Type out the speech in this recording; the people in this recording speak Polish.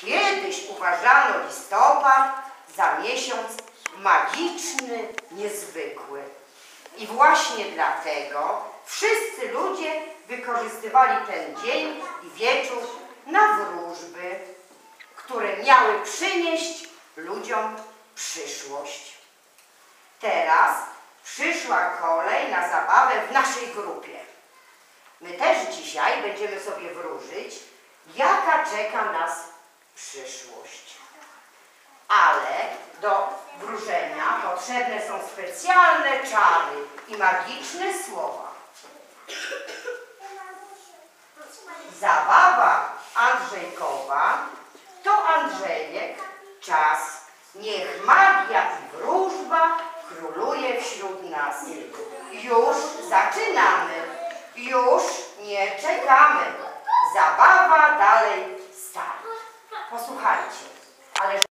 Kiedyś uważano listopad za miesiąc magiczny, niezwykły. I właśnie dlatego wszyscy ludzie wykorzystywali ten dzień i wieczór na wróżby, które miały przynieść ludziom przyszłość. Teraz przyszła kolej na zabawę w naszej grupie. My też dzisiaj będziemy sobie wróżyć, jaka czeka nas przyszłość. Ale do wróżenia potrzebne są specjalne czary i magiczne słowa. Zabawa Andrzejkowa to Andrzejek czas. Niech magia i wróżba króluje wśród nas. Już zaczynamy. Już nie czekamy. Zabawa dalej start. Posłuchajcie. Ale